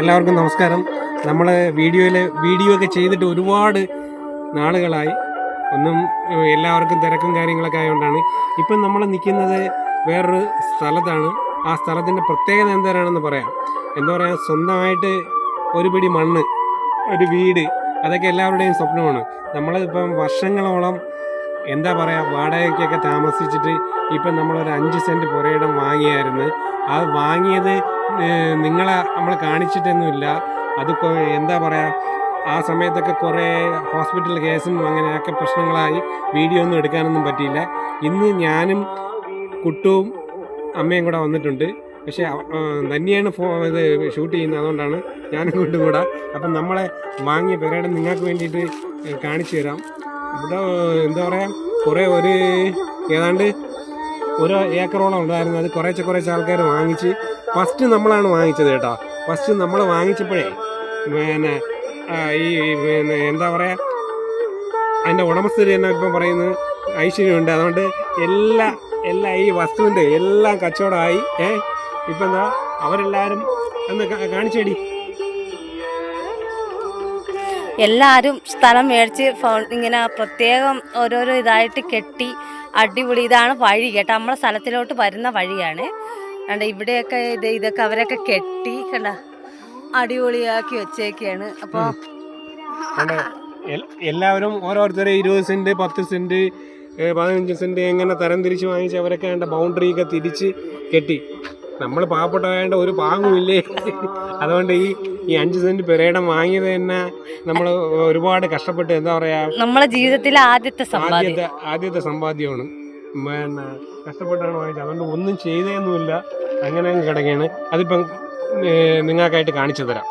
എല്ലാവർക്കും നമസ്കാരം. നമ്മൾ വീഡിയോയിൽ വീഡിയോ ഒക്കെ ചെയ്തിട്ട് ഒരുപാട് നാളുകളായി. ഒന്നും എല്ലാവർക്കും തിരക്കും കാര്യങ്ങളൊക്കെ ആയതുകൊണ്ടാണ് ഇപ്പം നമ്മൾ നിൽക്കുന്നത് വേറൊരു സ്ഥലത്താണ്. ആ സ്ഥലത്തിന്റെ പ്രത്യേകത എന്താണെന്ന് പറയാം. എന്താ പറയുക സ്വന്തമായിട്ട് ഒരു പിടി മണ്ണ് ഒരു വീട് അതൊക്കെ എല്ലാവരുടെയും സ്വപ്നമാണ്. നമ്മളിപ്പം വർഷങ്ങളോളം എന്താ പറയുക വാടകയ്ക്കൊക്കെ താമസിച്ചിട്ട് ഇപ്പം നമ്മളൊരു അഞ്ച് സെന്റ് പുരയിടം വാങ്ങിയായിരുന്നു. അത് വാങ്ങിയത് നിങ്ങളെ നമ്മൾ കാണിച്ചിട്ടൊന്നുമില്ല. അത് എന്താ പറയുക ആ സമയത്തൊക്കെ കുറേ ഹോസ്പിറ്റൽ കേസും അങ്ങനെയൊക്കെ പ്രശ്നങ്ങളായി വീഡിയോ ഒന്നും എടുക്കാനൊന്നും പറ്റിയില്ല. ഇന്ന് ഞാനും കുട്ടുവും അമ്മയും കൂടെ വന്നിട്ടുണ്ട്. പക്ഷേ തന്നെയാണ് ഫോ ഇത് ഷൂട്ട് ചെയ്യുന്നത്. അതുകൊണ്ടാണ് ഞാനും കൊണ്ട് കൂടെ. അപ്പം നമ്മളെ വാങ്ങിയ പെരേടം നിങ്ങൾക്ക് വേണ്ടിയിട്ട് കാണിച്ചു തരാം. ഇവിടെ എന്താ പറയുക കുറേ ഒരു ഏതാണ്ട് ഒരു ഏക്കറോളം ഉണ്ടായിരുന്നു. അത് കുറേശ്ശെ കുറേശ്ശെ ആൾക്കാർ വാങ്ങിച്ച് ഫസ്റ്റ് നമ്മളാണ് വാങ്ങിച്ചത് കേട്ടോ. ഫസ്റ്റ് നമ്മൾ വാങ്ങിച്ചപ്പോഴേ പിന്നെ ഈ പിന്നെ എന്താ പറയുക അതിന്റെ ഉടമസ്ഥര് തന്നെ ഇപ്പം പറയുന്നത് ഐശ്വര്യമുണ്ട്. അതുകൊണ്ട് എല്ലാ എല്ലാ ഈ വസ്തുവിന്റെ എല്ലാം കച്ചവടമായി ഏ ഇപ്പം എന്താ അവരെല്ലാവരും ഒന്ന് കാണിച്ചേടി എല്ലാവരും സ്ഥലം മേടിച്ച് ഇങ്ങനെ പ്രത്യേകം ഓരോരോ ഇതായിട്ട് കെട്ടി അടിപൊളി. ഇതാണ് വഴി കേട്ടോ. നമ്മളെ സ്ഥലത്തിലോട്ട് വരുന്ന വഴിയാണ്. കണ്ട ഇവിടെയൊക്കെ ഇത് ഇതൊക്കെ അവരൊക്കെ കെട്ടി കണ്ട അടിപൊളിയാക്കി വെച്ചേക്കാണ്. അപ്പോൾ എല്ലാവരും ഓരോരുത്തരെ ഇരുപത് സെന്റ് പത്ത് സെന്റ് പതിനഞ്ച് സെന്റ് എങ്ങനെ തരം തിരിച്ച് വാങ്ങിച്ച് അവരൊക്കെ ബൗണ്ടറി ബൗണ്ടറിയൊക്കെ തിരിച്ച് കെട്ടി. നമ്മൾ പാവപ്പെട്ടവരായതുകൊണ്ട് ഒരു പാങ്ങുമില്ലേ അതുകൊണ്ട് ഈ ഈ അഞ്ച് സെന്റ് പെരേടം വാങ്ങിയത് തന്നെ നമ്മൾ ഒരുപാട് കഷ്ടപ്പെട്ട് എന്താ പറയാ? നമ്മളെ ജീവിതത്തിലെ ആദ്യത്തെ ആദ്യത്തെ ആദ്യത്തെ സമ്പാദ്യമാണ്. പിന്നെ കഷ്ടപ്പെട്ടാണ് വാങ്ങിച്ചത്. അതുകൊണ്ട് ഒന്നും ചെയ്തേന്നുമില്ല. അങ്ങനെ അങ്ങ് കിടക്കുകയാണ് അതിപ്പം നിങ്ങൾക്കായിട്ട് കാണിച്ചു തരാം.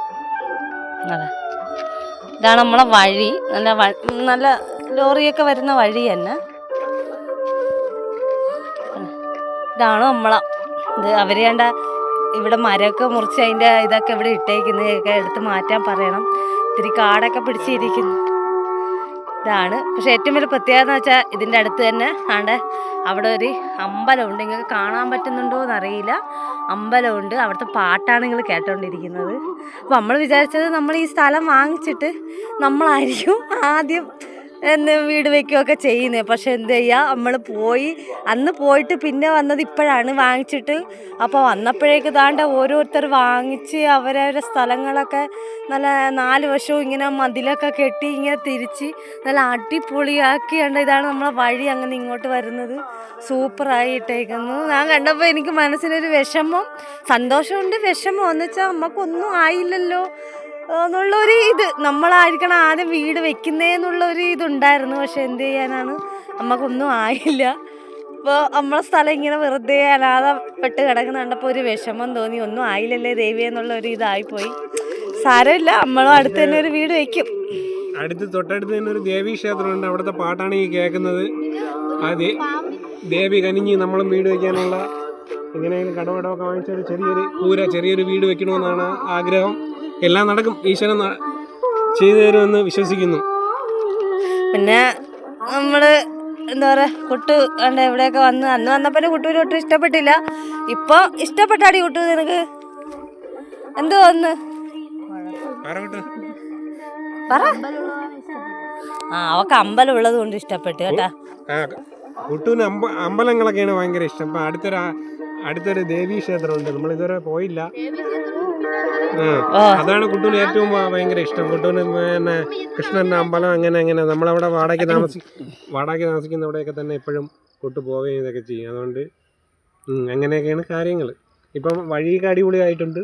ഇതാണ് നമ്മളെ വഴി. നല്ല നല്ല ലോറിയൊക്കെ വരുന്ന വഴി തന്നെ. ഇതാണ് നമ്മളെ ഇത് അവർ കണ്ട ഇവിടെ മരമൊക്കെ മുറിച്ച് അതിന്റെ ഇതൊക്കെ ഇവിടെ ഇട്ടേക്കുന്നതൊക്കെ എടുത്ത് മാറ്റാൻ പറയണം. ഇത്തിരി കാടൊക്കെ പിടിച്ചിരിക്കുന്നു. ഇതാണ്. പക്ഷെ ഏറ്റവും വലിയ പ്രത്യേകത എന്ന് വെച്ചാൽ ഇതിന്റെ അടുത്ത് തന്നെ ആണ്ട് അവിടെ ഒരു അമ്പലമുണ്ട്. നിങ്ങൾക്ക് കാണാൻ പറ്റുന്നുണ്ടോ എന്നറിയില്ല. അമ്പലമുണ്ട്. അവിടുത്തെ പാട്ടാണ് നിങ്ങൾ കേട്ടോണ്ടിരിക്കുന്നത്. അപ്പോൾ നമ്മൾ വിചാരിച്ചത് നമ്മൾ ഈ സ്ഥലം വാങ്ങിച്ചിട്ട് നമ്മളായിരിക്കും ആദ്യം എന്ന് വീട് വെക്കുകയൊക്കെ ചെയ്യുന്നത് പക്ഷെ എന്ത് ചെയ്യുക നമ്മൾ പോയി. അന്ന് പോയിട്ട് പിന്നെ വന്നത് ഇപ്പോഴാണ് വാങ്ങിച്ചിട്ട്. അപ്പോൾ വന്നപ്പോഴേക്ക് താണ്ട ഓരോരുത്തർ വാങ്ങിച്ച് അവരവരുടെ സ്ഥലങ്ങളൊക്കെ നല്ല നാല് വശവും ഇങ്ങനെ മതിലൊക്കെ കെട്ടി ഇങ്ങനെ തിരിച്ച് നല്ല അടിപൊളിയാക്കി അടിപൊളിയാക്കിയുണ്ട് ഇതാണ് നമ്മളെ വഴി അങ്ങനെ ഇങ്ങോട്ട് വരുന്നത്. സൂപ്പറായി ഇട്ടേക്കുന്നു. ഞാൻ കണ്ടപ്പോൾ എനിക്ക് മനസ്സിനൊരു വിഷമം സന്തോഷമുണ്ട് വിഷമം. എന്ന് വെച്ചാൽ നമുക്കൊന്നും ആയില്ലല്ലോ. എന്നുള്ളൊരു ഇത്. നമ്മളായിരിക്കണം ആദ്യം വീട് വെക്കുന്നേന്നുള്ള ഒരു ഇതുണ്ടായിരുന്നു. പക്ഷെ എന്ത് ചെയ്യാനാണ്? നമുക്കൊന്നും ആയില്ല. അപ്പോൾ നമ്മളെ സ്ഥലം ഇങ്ങനെ വെറുതെ അനാഥപ്പെട്ട് കിടക്കുന്ന കണ്ടപ്പോൾ ഒരു വിഷമം തോന്നി. ഒന്നും ആയില്ലല്ലേ ദേവി എന്നുള്ള ഒരു ഇതായിപ്പോയി. സാരമില്ല. നമ്മളും അടുത്ത് തന്നെ ഒരു വീട് വെക്കും. അടുത്ത് തൊട്ടടുത്ത് തന്നെ ഒരു ദേവി ക്ഷേത്രമുണ്ട്. അവിടുത്തെ പാട്ടാണ് ഈ കേൾക്കുന്നത്. അത് ദേവി കനിഞ്ഞ് നമ്മളും വീട് വെക്കാനുള്ള എങ്ങനെയെങ്കിലും കടവടമൊക്കെ വാങ്ങിച്ചൊരു ചെറിയൊരു കൂര ചെറിയൊരു വീട് വെക്കണമെന്നാണ് ആഗ്രഹം. എല്ലാം നടക്കും. ഈശ്വരൻ ചെയ്തു തരുമെന്ന് വിശ്വസിക്കുന്നു. പിന്നെ നമ്മൾ എന്താ പറയുക കുട്ടു കണ്ട എവിടെയൊക്കെ വന്ന്. അന്ന് വന്നപ്പോൾ കുട്ടൂര് ഒട്ടും ഇഷ്ടപ്പെട്ടില്ല. ഇപ്പോൾ ഇഷ്ടപ്പെട്ടാടി കുട്ടു നിനക്ക്. എന്ത് തോന്നുന്നു ആരോട്ട് പറ. ആ അവക്ക് അമ്പലം ഉള്ളത് കൊണ്ട് ഇഷ്ടപ്പെട്ടു കേട്ടാ. കുട്ടൂന് അമ്പലങ്ങളൊക്കെയാണ് ഭയങ്കര ഇഷ്ടം. ഇപ്പം അടുത്തൊരു അടുത്തൊരു ദേവീ ക്ഷേത്രമുണ്ട് നമ്മൾ ഇതുവരെ പോയില്ല. അതാണ് കുട്ടൂന് ഏറ്റവും ഭയങ്കര ഇഷ്ടം. കുട്ടൂന് പിന്നെ കൃഷ്ണന്റെ അമ്പലം അങ്ങനെ അങ്ങനെ. നമ്മളവിടെ വാടകയ്ക്ക് താമസി വാടകയ്ക്ക് താമസിക്കുന്ന അവിടെയൊക്കെ തന്നെ ഇപ്പോഴും കുട്ടു പോവുകയും ഇതൊക്കെ ചെയ്യും. അതുകൊണ്ട് അങ്ങനെയൊക്കെയാണ് കാര്യങ്ങൾ ഇപ്പം വഴിയൊക്കെ അടിപൊളിയായിട്ടുണ്ട്.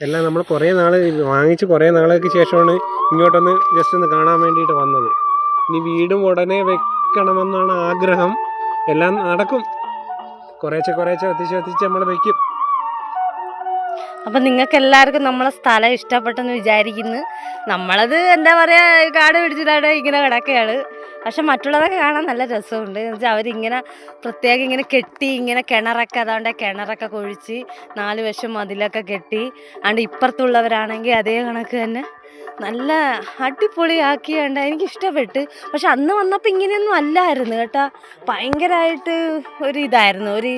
എല്ലാം നമ്മൾ കുറേ നാൾ വാങ്ങിച്ച് കുറേ നാൾക്ക് ശേഷമാണ് ഇങ്ങോട്ടൊന്ന് ജസ്റ്റ് ഒന്ന് കാണാൻ വേണ്ടിയിട്ട് വന്നത്. ഇനി വീടും ഉടനെ വെക്കണമെന്നാണ് ആഗ്രഹം. എല്ലാം നടക്കും. കുറേശ്ശെ കുറേശ്ശെ എത്തിച്ച് എത്തിച്ച് നമ്മൾ വെക്കും. അപ്പം നിങ്ങൾക്ക് എല്ലാവർക്കും നമ്മളെ സ്ഥലം ഇഷ്ടപ്പെട്ടെന്ന് വിചാരിക്കുന്നു. നമ്മളത് എന്താ പറയുക കാട് പിടിച്ചതാണ് ഇങ്ങനെ കിടക്കുകയാണ്. പക്ഷെ മറ്റുള്ളതൊക്കെ കാണാൻ നല്ല രസമുണ്ട്. എന്ന് വെച്ചാൽ അവരിങ്ങനെ പ്രത്യേകം ഇങ്ങനെ കെട്ടി ഇങ്ങനെ കിണറൊക്കെ അതുകൊണ്ട് കിണറൊക്കെ കൊഴിച്ച് നാല് വശം മതിലൊക്കെ കെട്ടി അതുകൊണ്ട് ഇപ്പുറത്തുള്ളവരാണെങ്കിൽ അതേ കണക്ക് തന്നെ നല്ല അടിപൊളിയാക്കിയുണ്ട് എനിക്ക് ഇഷ്ടപ്പെട്ട് പക്ഷെ അന്ന് വന്നപ്പോൾ ഇങ്ങനെയൊന്നും അല്ലായിരുന്നു കേട്ടോ. ഭയങ്കരമായിട്ട് ഒരു ഇതായിരുന്നു. ഒരു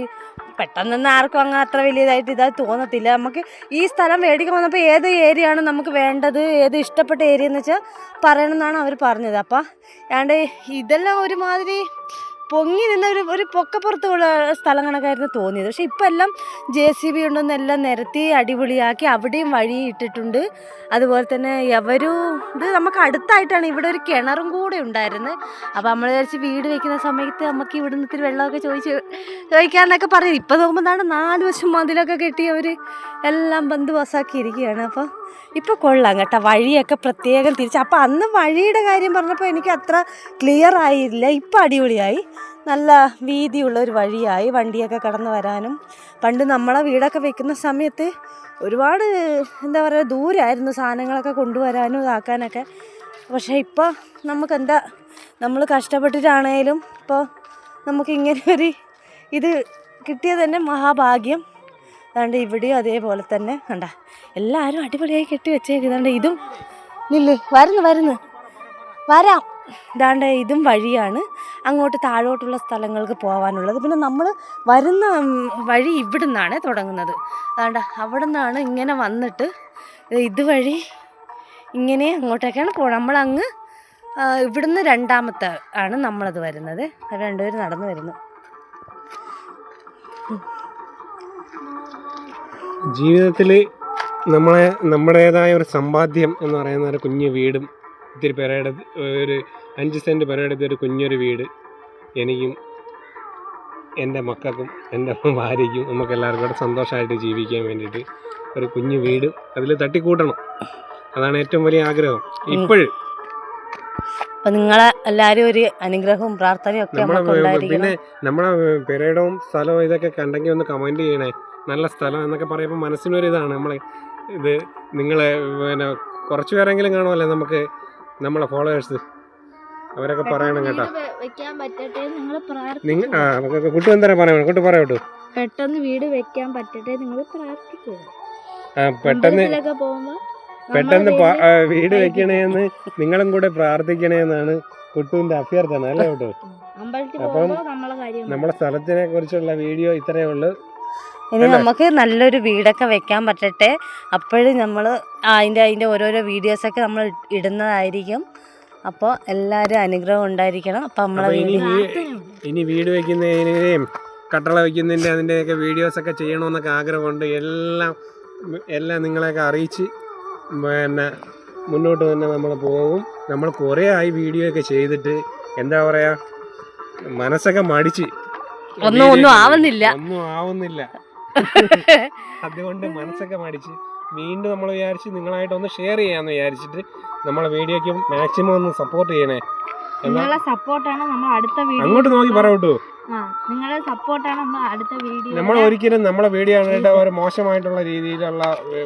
പെട്ടെന്നൊന്നും ആർക്കും അങ്ങ് അത്ര വലിയതായിട്ട് ഇതായി തോന്നത്തില്ല. നമുക്ക് ഈ സ്ഥലം മേടിക്കാൻ വന്നപ്പോൾ ഏത് ഏരിയ ആണ് നമുക്ക് വേണ്ടത്? ഏത് ഇഷ്ടപ്പെട്ട ഏരിയ എന്ന് വെച്ചാൽ പറയണമെന്നാണ് അവർ പറഞ്ഞത്. അപ്പം ഏതാണ്ട് ഇതെല്ലാം ഒരുമാതിരി പൊങ്ങി നിന്ന ഒരു ഒരു പൊക്കപ്പുറത്തുള്ള സ്ഥലങ്ങളൊക്കെയായിരുന്നു തോന്നിയത്. പക്ഷേ ഇപ്പം എല്ലാം ജെ സി ബി കൊണ്ടൊന്നും എല്ലാം നിരത്തി അടിപൊളിയാക്കി അവിടെയും വഴി ഇട്ടിട്ടുണ്ട് അതുപോലെ തന്നെ എവരും ഇത് നമുക്ക് അടുത്തായിട്ടാണ് ഇവിടെ ഒരു കിണറും കൂടെ ഉണ്ടായിരുന്നത്. അപ്പോൾ നമ്മൾ വിചാരിച്ച് വീട് വെക്കുന്ന സമയത്ത് നമുക്ക് ഇവിടെ നിന്ന് ഇത്തിരി വെള്ളമൊക്കെ ചോദിച്ച് ചോദിക്കാമെന്നൊക്കെ പറഞ്ഞു. ഇപ്പം നോക്കുമ്പോൾ നാല് വശം മതിലൊക്കെ കെട്ടി അവർ എല്ലാം ബന്ധു ഇരിക്കുകയാണ് അപ്പോൾ ഇപ്പോൾ കൊള്ളാം കേട്ടോ. വഴിയൊക്കെ പ്രത്യേകം തിരിച്ച്. അപ്പോൾ അന്ന് വഴിയുടെ കാര്യം പറഞ്ഞപ്പോൾ എനിക്ക് അത്ര ക്ലിയർ ആയില്ല. ഇപ്പോൾ അടിപൊളിയായി. നല്ല വീതിയുള്ള ഒരു വഴിയായി വണ്ടിയൊക്കെ കടന്നു വരാനും. പണ്ട് നമ്മളെ വീടൊക്കെ വെക്കുന്ന സമയത്ത് ഒരുപാട് എന്താ പറയുക ദൂരമായിരുന്നു സാധനങ്ങളൊക്കെ കൊണ്ടുവരാനും ഇതാക്കാനൊക്കെ. പക്ഷേ ഇപ്പോൾ നമുക്ക് എന്താ നമ്മൾ കഷ്ടപ്പെട്ടിട്ടാണേലും ഇപ്പോൾ നമുക്ക് ഇങ്ങനെ ഒരു ഇത് കിട്ടിയത് തന്നെ മഹാഭാഗ്യം. അതുകൊണ്ട് ഇവിടെയും അതേപോലെ തന്നെ. കണ്ട എല്ലാവരും അടിപൊളിയായി കെട്ടി വെച്ചേക്കുന്നുണ്ട് ഇതും നില്ല് വരുന്നു വരുന്നു. വരാം. ഇതാണ്ട് ഇതും വഴിയാണ് അങ്ങോട്ട് താഴോട്ടുള്ള സ്ഥലങ്ങൾക്ക് പോകാനുള്ളത് പിന്നെ നമ്മൾ വരുന്ന വഴി ഇവിടുന്നാണ് തുടങ്ങുന്നത്. അതുകൊണ്ട് അവിടെ നിന്നാണ് ഇങ്ങനെ വന്നിട്ട് ഇതുവഴി ഇങ്ങനെ അങ്ങോട്ടേക്കാണ് പോകുന്നത് നമ്മളങ്ങ് ഇവിടുന്ന് രണ്ടാമത്തെ ആണ് നമ്മളത് വരുന്നത്. രണ്ടുപേരും നടന്നു വരുന്നു. ജീവിതത്തിൽ നമ്മളെ നമ്മുടേതായ ഒരു സമ്പാദ്യം എന്ന് പറയുന്ന ഒരു കുഞ്ഞു വീടും ഇത്തിരി പെരയുടെ ഒരു അഞ്ച് സെന്റ് പെരയുടെ ഒരു കുഞ്ഞൊരു വീട് എനിക്കും എന്റെ മക്കൾക്കും എന്റെ ഭാര്യയ്ക്കും നമുക്ക് എല്ലാവർക്കും കൂടെ സന്തോഷമായിട്ട് ജീവിക്കാൻ വേണ്ടിയിട്ട് ഒരു കുഞ്ഞു വീട് അതിൽ തട്ടിക്കൂട്ടണം. അതാണ് ഏറ്റവും വലിയ ആഗ്രഹം. ഇപ്പോഴും. അപ്പം നിങ്ങളെ എല്ലാവരും ഒരു അനുഗ്രഹവും പ്രാർത്ഥനയും ഒക്കെ പിന്നെ നമ്മളെ പെരയിടവും സ്ഥലവും ഇതൊക്കെ കണ്ടെങ്കിൽ ഒന്ന് കമന്റ് ചെയ്യണേ. നല്ല സ്ഥലം എന്നൊക്കെ പറയുമ്പോൾ മനസ്സിനൊരിതാണ്. നമ്മൾ നമ്മളെ ഇത് നിങ്ങളെ പിന്നെ കുറച്ച് പേരെങ്കിലും കാണുമല്ലേ നമുക്ക് നമ്മളെ ഫോളോവേഴ്സ് അവരൊക്കെ പറയണം കേട്ടോ. നിങ്ങൾ നിങ്ങൾ ആ കുട്ടു എന്താ പറയണം കുട്ടു പറയട്ടു പെട്ടെന്ന് വീട് വെക്കാൻ പറ്റട്ടെ നിങ്ങൾ പ്രാർത്ഥിക്കുക ആ പെട്ടെന്ന് പെട്ടെന്ന് വീട് വെക്കണേന്ന് നിങ്ങളും കൂടെ പ്രാർത്ഥിക്കണേന്നാണ് കുട്ടുവിന്റെ അഭ്യർത്ഥന അല്ലേ കുട്ടു? അപ്പം നമ്മളെ സ്ഥലത്തിനെ കുറിച്ചുള്ള വീഡിയോ ഇത്രയേ ഉള്ളൂ. ഇനി നമുക്ക് നല്ലൊരു വീടൊക്കെ വെക്കാൻ പറ്റട്ടെ. അപ്പോഴും നമ്മൾ അതിന്റെ അതിന്റെ ഓരോരോ വീഡിയോസൊക്കെ നമ്മൾ ഇടുന്നതായിരിക്കും. അപ്പോൾ എല്ലാവരും അനുഗ്രഹം ഉണ്ടായിരിക്കണം. അപ്പോൾ നമ്മളെ അപ്പൊ ഇനി വീട് വെക്കുന്നതിനെയും കട്ടള വയ്ക്കുന്നതിന്റെ അതിന്റെയൊക്കെ വീഡിയോസൊക്കെ ചെയ്യണമെന്നൊക്കെ ആഗ്രഹമുണ്ട്. എല്ലാം എല്ലാം നിങ്ങളെയൊക്കെ അറിയിച്ച് പിന്നെ മുന്നോട്ട് തന്നെ നമ്മൾ പോകും. നമ്മൾ കുറേ ആയി വീഡിയോ ഒക്കെ ചെയ്തിട്ട് എന്താ പറയുക മനസ്സൊക്കെ മടിച്ച് ഒന്നും ഒന്നും ആവുന്നില്ല. ഒന്നും ആവുന്നില്ല. അതുകൊണ്ട് മനസ്സൊക്കെ മടിച്ച് വീണ്ടും നമ്മൾ വിചാരിച്ച് നിങ്ങളായിട്ട് ഒന്ന് ഷെയർ ചെയ്യാമെന്ന് വിചാരിച്ചിട്ട് നമ്മളെ വീഡിയോക്ക് മാക്സിമം ഒന്ന് സപ്പോർട്ട് ചെയ്യണേ. എന്നാ നിങ്ങളെ സപ്പോർട്ടാണ് നമ്മൾ അടുത്ത വീഡിയോ അങ്ങോട്ട് നോക്കി പറയൂട്ടോ ആ നിങ്ങളെ സപ്പോർട്ടാണ് നമ്മൾ അടുത്ത വീഡിയോ നമ്മൾ ഒരിക്കലും നമ്മളെ വീഡിയോ കണ്ടിട്ട് ഒരു മോശമായിട്ടുള്ള രീതിയിലുള്ള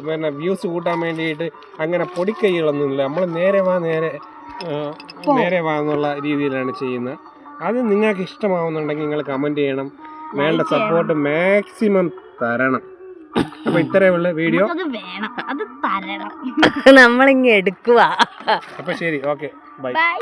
പിന്നെ വ്യൂസ് കൂട്ടാൻ വേണ്ടിയിട്ട് അങ്ങനെ പൊടിക്കൈകളൊന്നുമില്ല. നമ്മൾ നേരെ വാ നേരെ നേരെ വാ എന്നുള്ള രീതിയിലാണ് ചെയ്യുന്നത്. അത് നിങ്ങൾക്ക് ഇഷ്ടമാവുന്നുണ്ടെങ്കിൽ നിങ്ങൾ കമന്റ് ചെയ്യണം. വേണ്ട സപ്പോർട്ട് മാക്സിമം തരണം. അപ്പോൾ ഇത്രയുള്ള ഉള്ളൂ വീഡിയോ. അത് വേണം. അത് തരണം. നമ്മളിങ്ങ് എടുക്കുക അപ്പോൾ ശരി ഓക്കെ. ബൈ. ബൈ